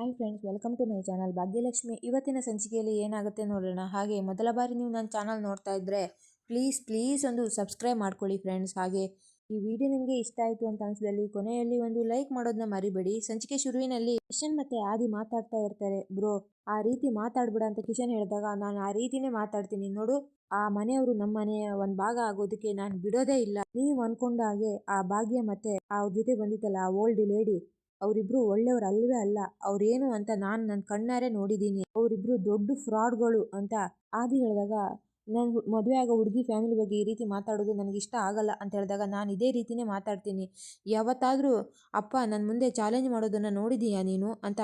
Hi friends welcome to my channel Bhagyalakshmi, ಇವತ್ತಿನ ಸಂಚಿಕೆಯಲ್ಲಿ ಏನಾಗುತ್ತೆ ನೋಡೋಣ. ಹಾಗೆ ಮೊದಲ ಬಾರಿ ನೀವು ನನ್ನ ಚಾನಲ್ ನೋಡ್ತಾ ಇದ್ದರೆ ಪ್ಲೀಸ್ ಪ್ಲೀಸ್ ಒಂದು ಸಬ್ಸ್ಕ್ರೈಬ್ ಮಾಡ್ಕೊಳ್ಳಿ ಫ್ರೆಂಡ್ಸ್ ಹಾಗೆ ಈ ವಿಡಿಯೋ ನಿಮಗೆ ಇಷ್ಟ ಆಯಿತು ಅಂತ ಅನಿಸಿದಲ್ಲಿ, ಕೊನೆಯಲ್ಲಿ ಒಂದು ಲೈಕ್ ಮಾಡೋದನ್ನ ಮರಿಬೇಡಿ. ಸಂಚಿಕೆ ಶುರುವಿನಲ್ಲಿ ಕಿಶನ್ ಮತ್ತೆ ಆದಿ ಮಾತಾಡ್ತಾ ಇರ್ತಾರೆ. ಬ್ರೋ, ಆ ರೀತಿ ಮಾತಾಡ್ಬಿಡ ಅಂತ ಕಿಶನ್ ಹೇಳಿದಾಗ, ನಾನು ಆ ರೀತಿನೇ ಮಾತಾಡ್ತೀನಿ. ನೋಡು, ಆ ಮನೆಯವರು ನಮ್ಮ ಮನೆಯ ಒಂದು ಭಾಗ ಆಗೋದಕ್ಕೆ ನಾನು ಬಿಡೋದೇ ಇಲ್ಲ. ನೀವು ಅನ್ಕೊಂಡ ಹಾಗೆ ಆ ಭಾಗ್ಯ ಮತ್ತೆ ಅವ್ರ ಜೊತೆ ಬಂದಿತ್ತಲ್ಲ, ಆ ಓಲ್ಡ್ ಲೇಡಿ ಅವರಿಬ್ರು ಒಳ್ಳೆಯವರು ಅಲ್ಲವೇ ಅಲ್ಲ, ಅವ್ರೇನು ಅಂತ ನಾನು ನನ್ನ ಕಣ್ಣಾರೆ ನೋಡಿದ್ದೀನಿ ಅವರಿಬ್ರು ದೊಡ್ಡ ಫ್ರಾಡ್ಗಳು ಅಂತ ಆದಿ ಹೇಳಿದಾಗ, ನಾನು ಮದುವೆ ಆಗೋ ಹುಡುಗಿ ಫ್ಯಾಮಿಲಿ ಬಗ್ಗೆ ಈ ರೀತಿ ಮಾತಾಡೋದು ನನಗೆ ಇಷ್ಟ ಆಗಲ್ಲ ಅಂತ ಹೇಳಿದಾಗ ನಾನು ಇದೇ ರೀತಿನೇ ಮಾತಾಡ್ತೀನಿ. ಯಾವತ್ತಾದರೂ, ಅಪ್ಪ ನನ್ನ ಮುಂದೆ ಚಾಲೆಂಜ್ ಮಾಡೋದನ್ನು ನೋಡಿದೀಯಾ ನೀನು? ಅಂತ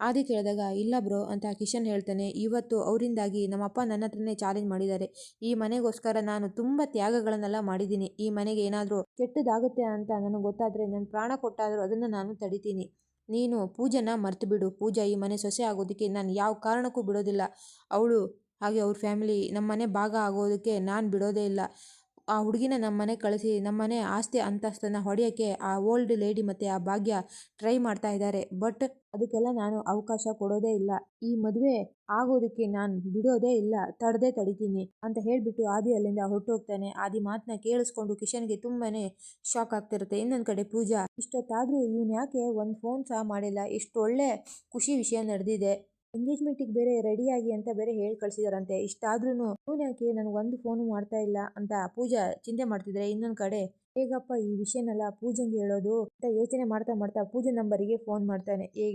ಆದಿ ಕೇಳಿದಾಗ, ಇಲ್ಲ ಬ್ರೋ ಅಂತ ಕಿಶನ್ ಹೇಳ್ತಾನೆ. ಇವತ್ತು ಅವರಿಂದಾಗಿ ನಮ್ಮಪ್ಪ ನನ್ನ ಹತ್ರನೇ ಚಾಲೆಂಜ್ ಮಾಡಿದ್ದಾರೆ. ಈ ಮನೆಗೋಸ್ಕರ ನಾನು ತುಂಬ ತ್ಯಾಗಗಳನ್ನೆಲ್ಲ ಮಾಡಿದ್ದೀನಿ. ಈ ಮನೆಗೆ ಏನಾದರೂ ಕೆಟ್ಟದಾಗುತ್ತೆ ಅಂತ ನನಗೆ ಗೊತ್ತಾದರೆ ನನ್ನ ಪ್ರಾಣ ಕೊಟ್ಟಾದರೂ ಅದನ್ನು ನಾನು ತಡಿತೀನಿ. ನೀನು ಪೂಜನ ಮರ್ತು ಬಿಡು ಪೂಜಾ ಈ ಮನೆ ಸೊಸೆ ಆಗೋದಕ್ಕೆ ನಾನು ಯಾವ ಕಾರಣಕ್ಕೂ ಬಿಡೋದಿಲ್ಲ. ಅವಳು ಹಾಗೆ ಅವ್ರ ಫ್ಯಾಮಿಲಿ ನಮ್ಮ ಮನೆ ಭಾಗ ಆಗೋದಕ್ಕೆ ನಾನು ಬಿಡೋದೇ ಇಲ್ಲ. ಆ ಹುಡುಗಿನ ನಮ್ಮ ಮನೆಗೆ ಕಳಿಸಿ ನಮ್ಮ ಮನೆ ಆಸ್ತಿ ಅಂತಸ್ತನ್ನ ಹೊಡೆಯೋಕ್ಕೆ ಆ ಓಲ್ಡ್ ಲೇಡಿ ಮತ್ತು ಆ ಭಾಗ್ಯ ಟ್ರೈ ಮಾಡ್ತಾ ಇದ್ದಾರೆ ಬಟ್ ಅದಕ್ಕೆಲ್ಲ ನಾನು ಅವಕಾಶ ಕೊಡೋದೇ ಇಲ್ಲ. ಈ ಮದುವೆ ಆಗೋದಕ್ಕೆ ನಾನು ಬಿಡೋದೇ ಇಲ್ಲ. ತಡದೆ ತಡಿತೀನಿ ಅಂತ ಹೇಳಿಬಿಟ್ಟು ಆದಿ ಅಲ್ಲಿಂದ ಹೊರಟೋಗ್ತಾನೆ. ಆದಿ ಮಾತನ್ನ ಕೇಳಿಸ್ಕೊಂಡು ಕಿಶನ್ಗೆ ತುಂಬಾನೇ ಶಾಕ್ ಆಗ್ತಿರುತ್ತೆ. ಇನ್ನೊಂದು ಕಡೆ ಪೂಜಾ, ಇಷ್ಟೊತ್ತಾದರೂ ಇವನು ಯಾಕೆ ಒಂದು ಫೋನ್ ಸಹ ಮಾಡಿಲ್ಲ? ಇಷ್ಟೊಳ್ಳೆ ಖುಷಿ ವಿಷಯ ನಡೆದಿದೆ. ಎಂಗೇಜ್ಮೆಂಟಿಗೆ ಬೇರೆ ರೆಡಿಯಾಗಿ ಅಂತ ಬೇರೆ ಹೇಳಿ ಕಳಿಸಿದಾರಂತೆ. ಇಷ್ಟಾದ್ರೂ ಇವನು ಯಾಕೆ ನನಗೊಂದು ಫೋನು ಮಾಡ್ತಾ ಇಲ್ಲ ಅಂತ ಪೂಜಾ ಚಿಂತೆ ಮಾಡ್ತಿದ್ರೆ ಇನ್ನೊಂದು ಕಡೆ. ಹೇಗಪ್ಪ ಈ ವಿಷಯನೆಲ್ಲ ಪೂಜೆಗೆ ಹೇಳೋದು ಅಂತ ಯೋಚನೆ ಮಾಡ್ತಾ ಮಾಡ್ತಾ ಪೂಜೆ ನಂಬರಿಗೆ ಫೋನ್ ಮಾಡ್ತಾನೆ. ಏ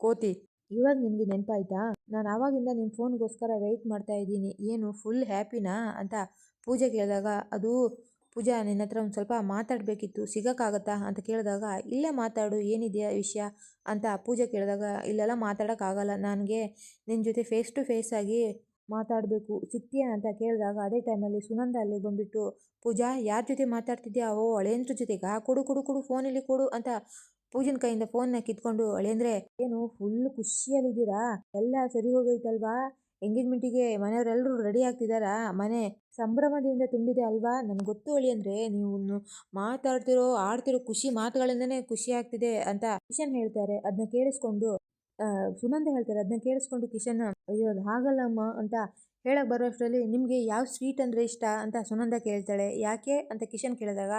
ಕೋತಿ, ಇವಾಗ ನಿನಗೆ ನೆನಪಾಯ್ತಾ? ನಾನು ಆವಾಗಿಂದ ನಿಮ್ಮ ಫೋನ್ಗೋಸ್ಕರ ವೆಯ್ಟ್ ಮಾಡ್ತಾ ಇದ್ದೀನಿ. ಏನು ಫುಲ್ ಹ್ಯಾಪಿನಾ ಅಂತ ಪೂಜೆ ಕೇಳಿದಾಗ ಅದು ಪೂಜಾ, ನಿನ್ನ ಹತ್ರ ಒಂದು ಸ್ವಲ್ಪ ಮಾತಾಡಬೇಕಿತ್ತು, ಸಿಗೋಕ್ಕಾಗತ್ತಾ? ಅಂತ ಕೇಳಿದಾಗ, ಇಲ್ಲೇ ಮಾತಾಡು, ಏನಿದೆಯಾ ವಿಷಯ? ಅಂತ ಪೂಜಾ ಕೇಳಿದಾಗ, ಇಲ್ಲೆಲ್ಲ ಮಾತಾಡೋಕ್ಕಾಗಲ್ಲ, ನನಗೆ ನಿನ್ನ ಜೊತೆ ಫೇಸ್ ಟು ಫೇಸ್ ಆಗಿ ಮಾತಾಡಬೇಕು, ಸಿಗ್ತೀಯಾ? ಅಂತ ಕೇಳಿದಾಗ, ಅದೇ ಟೈಮಲ್ಲಿ ಸುನಂದ ಅಲ್ಲಿ ಬಂದುಬಿಟ್ಟು, ಪೂಜಾ, ಯಾರ ಜೊತೆ ಮಾತಾಡ್ತಿದ್ಯಾ? ಓ ಅಳೇಂದ್ರ ಜೊತೆಗಾ? ಕೊಡು ಕೊಡು ಕೊಡು ಫೋನಲ್ಲಿ ಕೊಡು ಅಂತ ಪೂಜನ ಕೈಯಿಂದ ಫೋನ್ನ ಕಿತ್ಕೊಂಡು, ಹಳೇಂದ್ರೆ, ಏನು ಫುಲ್ ಖುಷಿಯಲ್ಲಿದ್ದೀರಾ? ಎಲ್ಲ ಸರಿ ಹೋಗೈತಲ್ವಾ? ಎಂಗೇಜ್ಮೆಂಟಿಗೆ ಮನೆಯವರೆಲ್ಲರೂ ರೆಡಿ ಆಗ್ತಿದ್ದಾರಾ ಮನೆ ಸಂಭ್ರಮದಿಂದ ತುಂಬಿದೆ ಅಲ್ವಾ? ನನಗೆ ಗೊತ್ತು ಅಳಿ ಅಂದರೆ ನೀವು ಮಾತಾಡ್ತಿರೋ, ಆಡ್ತಿರೋ ಖುಷಿ ಮಾತುಗಳಿಂದನೇ ಖುಷಿ ಆಗ್ತಿದೆ ಅಂತ ಕಿಶನ್ ಹೇಳ್ತಾರೆ. ಅದನ್ನ ಕೇಳಿಸ್ಕೊಂಡು ಸುನಂದ ಹೇಳ್ತಾರೆ. ಅದನ್ನ ಕೇಳಿಸ್ಕೊಂಡು ಕಿಶನ್, ಅಯ್ಯೋ ಅದು ಹಾಗಲ್ಲಮ್ಮ ಅಂತ ಹೇಳಕ್ಕೆ ಬರುವಷ್ಟರಲ್ಲಿ ನಿಮಗೆ ಯಾವ ಸ್ವೀಟ್ ಅಂದರೆ ಇಷ್ಟ ಅಂತ ಸುನಂದ ಕೇಳ್ತಾಳೆ. ಯಾಕೆ ಅಂತ ಕಿಶನ್ ಕೇಳಿದಾಗ,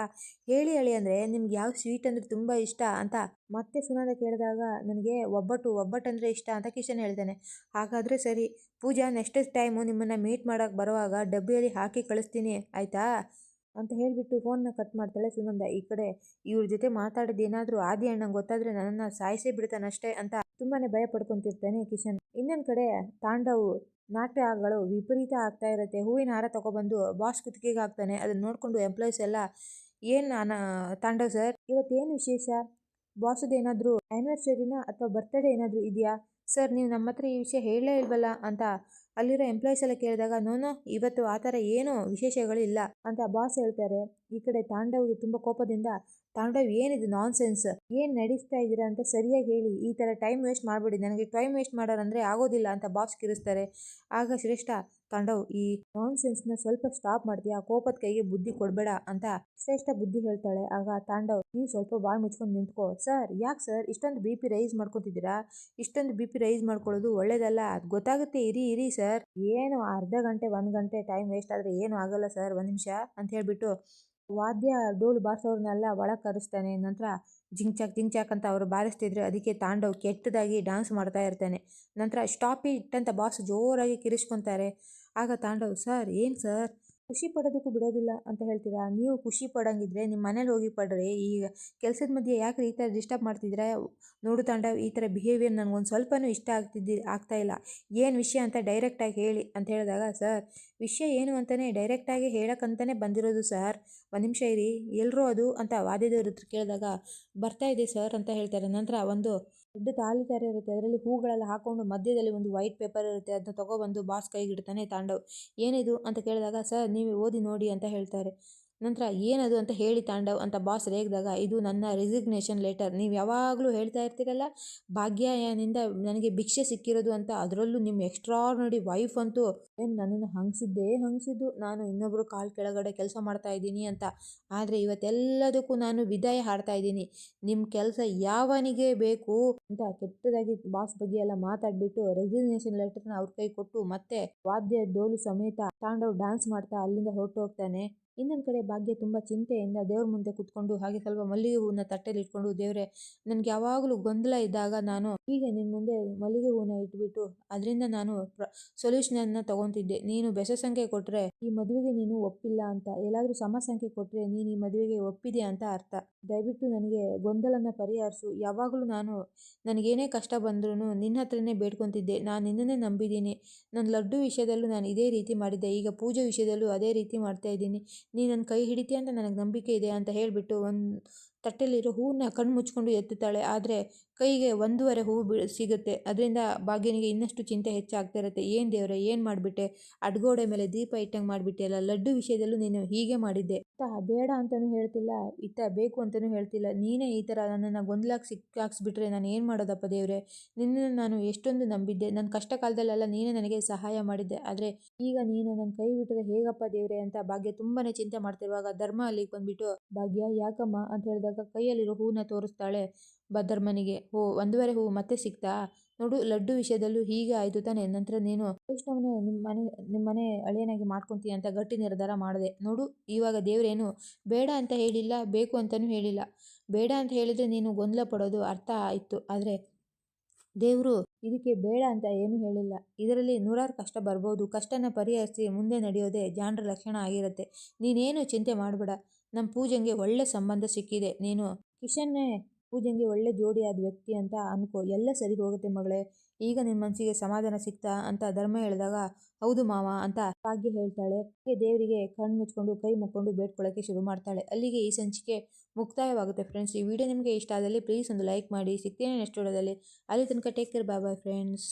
ಹೇಳಿ ಹೇಳಿ ಅಂದರೆ ನಿಮ್ಗೆ ಯಾವ ಸ್ವೀಟ್ ಅಂದರೆ ತುಂಬ ಇಷ್ಟ ಅಂತ ಮತ್ತೆ ಸುನಂದ ಕೇಳಿದಾಗ ನನಗೆ ಒಬ್ಬಟ್ಟು ಒಬ್ಬಟ್ಟು ಅಂದರೆ ಇಷ್ಟ ಅಂತ ಕಿಶನ್ ಹೇಳ್ತಾನೆ. ಹಾಗಾದರೆ ಸರಿ, ಪೂಜಾ ನೆಕ್ಸ್ಟ್ ಟೈಮು ನಿಮ್ಮನ್ನು ಮೀಟ್ ಮಾಡೋಕ್ಕೆ ಬರುವಾಗ ಡಬ್ಬಿಯಲ್ಲಿ ಹಾಕಿ ಕಳಿಸ್ತೀನಿ, ಆಯಿತಾ? ಅಂತ ಹೇಳಿಬಿಟ್ಟು ಫೋನ್ನ ಕಟ್ ಮಾಡ್ತಾಳೆ ಸುನಂದ. ಈ ಕಡೆ ಇವ್ರ ಜೊತೆ ಮಾತಾಡೋದು ಏನಾದರೂ ಆದಿ ಅಣ್ಣಂಗೆ ಗೊತ್ತಾದರೆ ನನ್ನನ್ನು ಸಾಯಿಸೇ ಬಿಡ್ತಾನಷ್ಟೇ ಅಂತ ತುಂಬಾ ಭಯ ಪಡ್ಕೊತಿರ್ತಾನೆ ಕಿಶನ್. ಇನ್ನೊಂದು ಕಡೆ ತಾಂಡವ್ ನಾಟ್ಯಗಳು ವಿಪರೀತ ಆಗ್ತಾ ಇರುತ್ತೆ. ಹೂವಿನ ಹಾರ ತಗೊಬಂದು ಬಾಸ್ ಕುತ್ತಿಗೆಗೆ ಹಾಕ್ತಾನೆ. ಅದನ್ನ ನೋಡಿಕೊಂಡು ಎಂಪ್ಲಾಯೀಸ್ ಎಲ್ಲ, ಏನು ನಾನು, ತಾಂಡವ್ ಸರ್, ಇವತ್ತೇನು ವಿಶೇಷ? ಬಾಸದ್ದು ಏನಾದರೂ ಆ್ಯನಿವರ್ಸರಿನ ಅಥವಾ ಬರ್ತ್ಡೇ ಏನಾದರೂ ಇದೆಯಾ? ಸರ್, ನೀವು ನಮ್ಮ ಹತ್ರ ಈ ವಿಷಯ ಹೇಳಲೇ ಇಲ್ವಲ್ಲ? ಅಂತ ಅಲ್ಲಿರೋ ಎಂಪ್ಲಾಯೀಸ್ ಎಲ್ಲ ಕೇಳಿದಾಗ ನೋನೋ ಇವತ್ತು ಆ ಥರ ಏನೂ ವಿಶೇಷಗಳಿಲ್ಲ ಅಂತ ಬಾಸ್ ಹೇಳ್ತಾರೆ. ಈ ಕಡೆ ತಾಂಡವ್ಗೆ ತುಂಬ ಕೋಪದಿಂದ, ತಾಂಡವ್, ಏನಿದು ನಾನ್ ಸೆನ್ಸ್ ಏನು ನಡೆಸ್ತಾ ಇದ್ದೀರಾ ಅಂತ ಸರಿಯಾಗಿ ಹೇಳಿ. ಈ ಥರ ಟೈಮ್ ವೇಸ್ಟ್ ಮಾಡಬೇಡಿ. ನನಗೆ ಟೈಮ್ ವೇಸ್ಟ್ ಮಾಡೋರಂದರೆ ಆಗೋದಿಲ್ಲ ಅಂತ ಬಾಸ್ ಕಿರಿಸ್ತಾರೆ ಆಗ ಶ್ರೇಷ್ಠ ತಾಂಡವ್, ಈ ನಾನ್ಸೆನ್ಸ್ನ ಸ್ವಲ್ಪ ಸ್ಟಾಪ್ ಮಾಡ್ತೀಯಾ? ಕೋಪದ ಕೈಗೆ ಬುದ್ಧಿ ಕೊಡಬೇಡ ಅಂತ ಶ್ರೇಷ್ಠ ಬುದ್ಧಿ ಹೇಳ್ತಾಳೆ. ಆಗ ತಾಂಡವ್, ನೀವು ಸ್ವಲ್ಪ ಬಾಯಿ ಮುಚ್ಕೊಂಡು ನಿಂತ್ಕೋ. ಸರ್, ಯಾಕೆ ಸರ್? ಇಷ್ಟೊಂದು ಬಿ ಪಿ ರೈಸ್ ಮಾಡ್ಕೊತಿದ್ದೀರಾ? ಇಷ್ಟೊಂದು ಬಿ ಪಿ ರೈಸ್ ಮಾಡ್ಕೊಳ್ಳೋದು ಒಳ್ಳೇದಲ್ಲ. ಅದು ಗೊತ್ತಾಗುತ್ತೆ. ಇರಿ ಇರಿ ಸರ್. ಏನು ಅರ್ಧ ಗಂಟೆ, ಒಂದು ಗಂಟೆ ಟೈಮ್ ವೇಸ್ಟ್ ಆದರೆ ಏನು ಆಗಲ್ಲ ಸರ್. ಒಂದು ನಿಮಿಷ ಅಂತ ಹೇಳಿಬಿಟ್ಟು ವಾದ್ಯ ಡೋಲು ಬಾರಿಸೋರ್ನೆಲ್ಲ ಒಳಗೆ ಕರೆಸ್ತಾನೆ. ನಂತರ ಜಿಂಚಾಕ್ ಜಿಂಚಾಕ್ ಅಂತ ಅವರು ಬಾರಿಸ್ತಿದ್ರೆ ಅದಕ್ಕೆ ತಾಂಡವ್ ಕೆಟ್ಟದಾಗಿ ಡಾನ್ಸ್ ಮಾಡ್ತಾ ಇರ್ತಾನೆ. ನಂತರ ಸ್ಟಾಪಿ ಇಟ್ ಅಂತ ಬಾಸ್ ಜೋರಾಗಿ ಕಿರಿಸ್ಕೊತಾರೆ. ಆಗ ತಾಂಡವ್, ಸರ್, ಏನು ಸರ್? ಖುಷಿ ಪಡೋದಕ್ಕೂ ಬಿಡೋದಿಲ್ಲ ಅಂತ ಹೇಳ್ತೀರಾ? ನೀವು ಖುಷಿ ಪಡೋಂಗಿದ್ರೆ ನಿಮ್ಮ ಮನೇಲಿ ಹೋಗಿ ಪಡ್ರಿ. ಈಗ ಕೆಲಸದ ಮಧ್ಯೆ ಯಾಕೆ ಈ ಥರ ಡಿಸ್ಟರ್ಬ್ ಮಾಡ್ತಿದ್ರೆ ನೋಡು ತಾಂಡವ್, ಈ ಥರ ಬಿಹೇವಿಯರ್ ನನಗೊಂದು ಸ್ವಲ್ಪನೂ ಇಷ್ಟ ಆಗ್ತಿದ್ದಿ, ಆಗ್ತಾ ಇಲ್ಲ. ಏನು ವಿಷಯ ಅಂತ ಡೈರೆಕ್ಟಾಗಿ ಹೇಳಿ ಅಂತ ಹೇಳಿದಾಗ, ಸರ್, ವಿಷಯ ಏನು ಅಂತಲೇ ಡೈರೆಕ್ಟಾಗಿ ಹೇಳೋಕ್ಕಂತಲೇ ಬಂದಿರೋದು, ಸರ್. ಒಂದು ನಿಮಿಷ ಇರಿ. ಎಲ್ಲರೂ ಅದು ಅಂತ ವಾದ್ಯದವ್ರ ಹತ್ರ ಕೇಳಿದಾಗ, ಬರ್ತಾ ಇದೆ, ಸರ್ ಅಂತ ಹೇಳ್ತಾರೆ. ನಂತರ ಒಂದು ದೊಡ್ಡ ತಾಳಿ ತರ ಇರುತ್ತೆ ಅದರಲ್ಲಿ ಹೂಗಳೆಲ್ಲ ಹಾಕೊಂಡು ಮಧ್ಯದಲ್ಲಿ ಒಂದು ವೈಟ್ ಪೇಪರ್ ಇರುತ್ತೆ. ಅದನ್ನ ತಗೊಬಂದು ಬಾಸ್ ಕೈಗಿಡ್ತಾನೆ ತಾಂಡವ್. ಏನಿದು? ಅಂತ ಕೇಳಿದಾಗ, ಸರ್, ನೀವೇ ಓದಿ ನೋಡಿ ಅಂತ ಹೇಳ್ತಾರೆ. ನಂತರ ಏನದು ಅಂತ ಹೇಳಿ ತಾಂಡವ್ ಅಂತ ಬಾಸ್ ರೇಗಿದಾಗ, ಇದು ನನ್ನ ರೆಸಿಗ್ನೇಷನ್ ಲೆಟರ್ ನೀವು ಯಾವಾಗಲೂ ಹೇಳ್ತಾ ಇರ್ತೀರಲ್ಲ? ಭಾಗ್ಯನಿಂದ ನನಗೆ ಭಿಕ್ಷೆ ಸಿಕ್ಕಿರೋದು ಅಂತ ಅದರಲ್ಲೂ ನಿಮ್ಮ ಎಕ್ಸ್ಟ್ರಾರ್ನರಿ ವೈಫ್ ಅಂತೂ ಏನು ನನ್ನನ್ನು ಹಂಗಿಸಿದ್ದೇ ಹಂಗಿಸಿದ್ದು. ನಾನು ಇನ್ನೊಬ್ಬರು ಕಾಲು ಕೆಳಗಡೆ ಕೆಲಸ ಮಾಡ್ತಾ ಇದ್ದೀನಿ ಅಂತ. ಆದರೆ ಇವತ್ತೆಲ್ಲದಕ್ಕೂ ನಾನು ವಿದಾಯ ಹಾಡ್ತಾ ಇದ್ದೀನಿ. ನಿಮ್ಮ ಕೆಲಸ ಯಾವನಿಗೆ ಬೇಕು? ಅಂತ ಕೆಟ್ಟದಾಗಿ ಬಾಸ್ ಬಗ್ಗೆ ಎಲ್ಲ ಮಾತಾಡ್ಬಿಟ್ಟು ರೆಸಿಗ್ನೇಷನ್ ಲೆಟರ್ನ ಅವ್ರ ಕೈ ಕೊಟ್ಟು ಮತ್ತೆ ವಾದ್ಯ ಡೋಲು ಸಮೇತ ತಾಂಡವ್ ಡ್ಯಾನ್ಸ್ ಮಾಡ್ತಾ ಅಲ್ಲಿಂದ ಹೊರಟು ಹೋಗ್ತಾನೆ ಇನ್ನೊಂದು ಕಡೆ ಭಾಗ್ಯ ತುಂಬ ಚಿಂತೆಯಿಂದ ದೇವ್ರ ಮುಂದೆ ಕುತ್ಕೊಂಡು ಹಾಗೆ ಸ್ವಲ್ಪ ಮಲ್ಲಿಗೆ ಹೂವನ್ನ ತಟ್ಟೆಲಿ ಇಟ್ಕೊಂಡು ದೇವ್ರೆ, ನನಗೆ ಯಾವಾಗಲೂ ಗೊಂದಲ ಇದ್ದಾಗ ನಾನು ಹೀಗೆ ನಿನ್ನ ಮುಂದೆ ಮಲ್ಲಿಗೆ ಹೂವನ್ನ ಇಟ್ಬಿಟ್ಟು ಅದರಿಂದ ನಾನು ಸೊಲ್ಯೂಷನನ್ನು ತಗೊತಿದ್ದೆ. ನೀನು ಬೆಸ ಸಂಖ್ಯೆ ಕೊಟ್ಟರೆ ಈ ಮದುವೆಗೆ ನೀನು ಒಪ್ಪಿಲ್ಲ ಅಂತ, ಎಲ್ಲಾದರೂ ಸಮ ಸಂಖ್ಯೆ ಕೊಟ್ಟರೆ ನೀನು ಈ ಮದುವೆಗೆ ಒಪ್ಪಿದೆ ಅಂತ ಅರ್ಥ. ದಯವಿಟ್ಟು ನನಗೆ ಗೊಂದಲನ್ನ ಪರಿಹರಿಸು. ಯಾವಾಗಲೂ ನಾನು ನನಗೇನೇ ಕಷ್ಟ ಬಂದ್ರೂ ನಿನ್ನ ಹತ್ರನೇ ಬೇಡ್ಕೊತಿದ್ದೆ. ನಾನು ನಿನ್ನನ್ನೇ ನಂಬಿದ್ದೀನಿ. ನನ್ನ ಲಡ್ಡು ವಿಷಯದಲ್ಲೂ ನಾನು ಇದೇ ರೀತಿ ಮಾಡಿದ್ದೆ. ಈಗ ಪೂಜೆ ವಿಷಯದಲ್ಲೂ ಅದೇ ರೀತಿ ಮಾಡ್ತಾ ಇದ್ದೀನಿ. ನೀನು ನನ್ನ ಕೈ ಹಿಡಿತೀಯ ಅಂತ ನನಗೆ ನಂಬಿಕೆ ಇದೆ ಅಂತ ಹೇಳಿಬಿಟ್ಟು ಒಂದು ತಟ್ಟೆಲಿರೋ ಹೂವನ್ನ ಕಣ್ಣು ಮುಚ್ಕೊಂಡು ಎತ್ತುತ್ತಾಳೆ. ಆದರೆ ಕೈಗೆ ಒಂದೂವರೆ ಹೂವು ಬಿ ಸಿಗುತ್ತೆ. ಅದರಿಂದ ಭಾಗ್ಯನಿಗೆ ಇನ್ನಷ್ಟು ಚಿಂತೆ ಹೆಚ್ಚಾಗ್ತಾ ಇರುತ್ತೆ. ಏನು ದೇವರೇ, ಏನು ಮಾಡಿಬಿಟ್ಟೆ? ಅಡ್ಗೋಡೆ ಮೇಲೆ ದೀಪ ಇಟ್ಟಂಗೆ ಮಾಡಿಬಿಟ್ಟೆ ಅಲ್ಲ? ಲಡ್ಡು ವಿಷಯದಲ್ಲೂ ನೀನು ಹೀಗೆ ಮಾಡಿದ್ದೆ. ಇತ್ತ ಬೇಡ ಅಂತಲೂ ಹೇಳ್ತಿಲ್ಲ. ಇತ್ತ ಬೇಕು ಅಂತಲೂ ಹೇಳ್ತಿಲ್ಲ. ನೀನೇ ಈ ಥರ ನನ್ನನ್ನು ಗೊಂದಲಕ್ಕೆ ಸಿಕ್ಕಾಕ್ಸ್ಬಿಟ್ರೆ ನಾನು ಏನು ಮಾಡೋದಪ್ಪ ದೇವರೇ? ನಿನ್ನನ್ನು ನಾನು ಎಷ್ಟೊಂದು ನಂಬಿದ್ದೆ. ನನ್ನ ಕಷ್ಟ ಕಾಲದಲ್ಲೆಲ್ಲ ನೀನೇ ನನಗೆ ಸಹಾಯ ಮಾಡಿದ್ದೆ. ಆದರೆ ಈಗ ನೀನು ನನ್ನ ಕೈ ಬಿಟ್ಟರೆ ಹೇಗಪ್ಪ ದೇವರೇ ಅಂತ ಭಾಗ್ಯ ತುಂಬಾ ಚಿಂತೆ ಮಾಡ್ತಿರುವಾಗ ಧರ್ಮ ಅಲ್ಲಿಗೆ ಬಂದ್ಬಿಟ್ಟು, ಭಾಗ್ಯ ಯಾಕಮ್ಮ? ಅಂತ ಹೇಳಿದಾಗ ಕೈಯಲ್ಲಿರೋ ಹೂವನ್ನ ತೋರಿಸ್ತಾಳೆ ಭದ್ರಮ್ಮನಿಗೆ ಹೋ, ಒಂದುವರೆ ಹೂವು ಮತ್ತೆ ಸಿಗ್ತಾ? ನೋಡು, ಲಡ್ಡು ವಿಷಯದಲ್ಲೂ ಹೀಗೆ ಆಯಿತು ತಾನೆ. ನಂತರ ನೀನು ವೈಷ್ಣವನ ನಿಮ್ಮ ಮನೆ ನಿಮ್ಮ ಮನೆ ಅಳಿಯನಾಗಿ ಮಾಡ್ಕೊತೀಯ ಅಂತ ಗಟ್ಟಿ ನಿರ್ಧಾರ ಮಾಡಿದೆ. ನೋಡು, ಇವಾಗ ದೇವರೇನು ಬೇಡ ಅಂತ ಹೇಳಿಲ್ಲ, ಬೇಕು ಅಂತಲೂ ಹೇಳಿಲ್ಲ. ಬೇಡ ಅಂತ ಹೇಳಿದ್ರೆ ನೀನು ಗೊಂದಲ ಪಡೋದು ಅರ್ಥ ಆಯಿತು. ಆದರೆ ದೇವರು ಇದಕ್ಕೆ ಬೇಡ ಅಂತ ಏನೂ ಹೇಳಿಲ್ಲ. ಇದರಲ್ಲಿ ನೂರಾರು ಕಷ್ಟ ಬರ್ಬೋದು. ಕಷ್ಟನ ಪರಿಹರಿಸಿ ಮುಂದೆ ನಡೆಯೋದೇ ಜಾಣರ ಲಕ್ಷಣ ಆಗಿರುತ್ತೆ. ನೀನೇನು ಚಿಂತೆ ಮಾಡಬೇಡ. ನಮ್ಮ ಪೂಜೆಗೆ ಒಳ್ಳೆ ಸಂಬಂಧ ಸಿಕ್ಕಿದೆ. ನೀನು ಕಿಶನ್ನೇ ಪೂಜೆಗೆ ಒಳ್ಳೆ ಜೋಡಿಯಾದ ವ್ಯಕ್ತಿ ಅಂತ ಅನ್ಕೋ. ಎಲ್ಲ ಸರಿ ಹೋಗುತ್ತೆ ಮಗಳೇ. ಈಗ ನಿನ್ನ ಮನಸ್ಸಿಗೆ ಸಮಾಧಾನ ಸಿಕ್ತಾ ಅಂತ ಧರ್ಮ ಹೇಳಿದಾಗ, ಹೌದು ಮಾವ ಅಂತ ಭಾಗ್ಯ ಹೇಳ್ತಾಳೆ. ಹಾಗೆ ದೇವರಿಗೆ ಕಣ್ಣು ಮುಚ್ಕೊಂಡು, ಕೈ ಮುಕ್ಕೊಂಡು ಬೇಡ್ಕೊಳ್ಳೋಕ್ಕೆ ಶುರು ಮಾಡ್ತಾಳೆ. ಅಲ್ಲಿಗೆ ಈ ಸಂಚಿಕೆ ಮುಕ್ತಾಯವಾಗುತ್ತೆ ಫ್ರೆಂಡ್ಸ್. ಈ ವಿಡಿಯೋ ನಿಮಗೆ ಇಷ್ಟ ಆದಲ್ಲಿ ಪ್ಲೀಸ್ ಒಂದು ಲೈಕ್ ಮಾಡಿ. ಸಿಗ್ತೀನಿ ನೆಕ್ಸ್ಟ್ ವಿಡಿಯೋದಲ್ಲಿ. ಅಲ್ಲಿ ತನಕ take care. Bye bye friends.